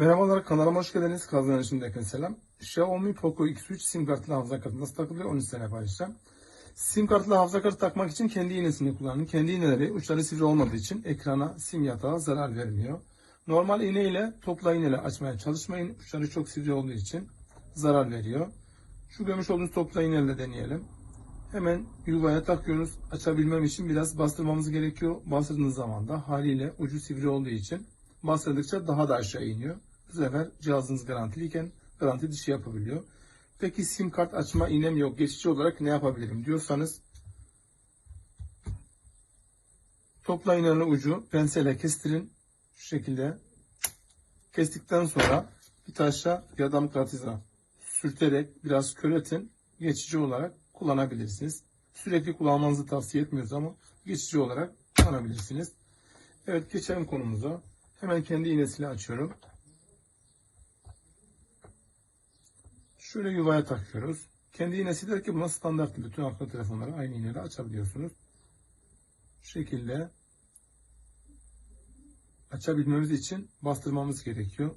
Merhabalar kanalıma hoş geldiniz. Kazanın içindeki selam. Xiaomi Poco X3 sim kartlı hafıza kartı nasıl takılıyor onu size paylaşacağım. Sim kartlı hafıza kartı takmak için kendi iğnesini kullanın. Kendi iğneleri uçları sivri olmadığı için ekrana sim yatağı zarar vermiyor. Normal iğne ile topla iğneyle açmaya çalışmayın. Uçları çok sivri olduğu için zarar veriyor. Şu görmüş olduğunuz topla iğneyle deneyelim. Hemen yuvaya takıyoruz. Açabilmem için biraz bastırmamız gerekiyor. Bastırdığınız zaman da haliyle ucu sivri olduğu için bastırdıkça daha da aşağı iniyor. Bu sefer cihazınız garantiliyken garanti dışı yapabiliyor. Peki sim kart açma iğnem yok. Geçici olarak ne yapabilirim diyorsanız topla iğnenin ucu pensele kestirin. Şu şekilde kestikten sonra bir taşla ya da mıknatısa sürterek biraz köretin. Geçici olarak kullanabilirsiniz. Sürekli kullanmanızı tavsiye etmiyoruz ama geçici olarak kullanabilirsiniz. Evet geçelim konumuza. Hemen kendi iğnesiyle açıyorum. Şöyle yuvaya takıyoruz. Kendi iğnesi der ki buna standart bütün akıllı telefonları aynı iğneyle açabiliyorsunuz. Şu şekilde açabilmemiz için bastırmamız gerekiyor.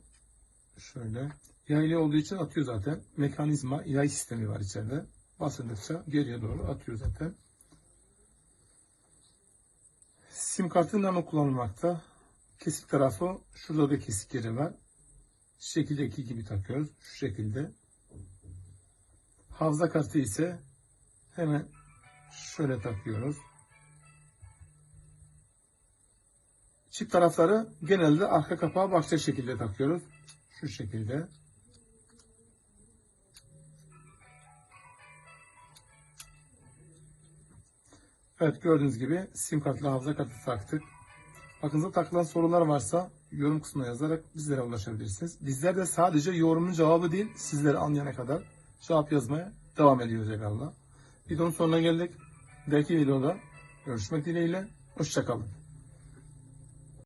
Şöyle. Yaylı olduğu için atıyor zaten. Mekanizma, yay sistemi var içeride. Bastırdıkça geriye doğru atıyor zaten. Sim kartın namı kullanılmakta. Kesik tarafı şurada da kesik yeri var. Şekildeki gibi takıyoruz. Şu şekilde. Hafıza kartı ise hemen şöyle takıyoruz. Çift tarafları genelde arka kapağı bakacak şekilde takıyoruz. Şu şekilde. Evet gördüğünüz gibi sim kartlı hafıza kartı taktık. Aklınıza takılan sorular varsa yorum kısmına yazarak bizlere ulaşabilirsiniz. Bizler de sadece yorumun cevabı değil sizleri anlayana kadar cevap yazmaya devam ediyoruz inşallah. Videonun sonuna geldik. Belki videoda görüşmek dileğiyle. Hoşçakalın.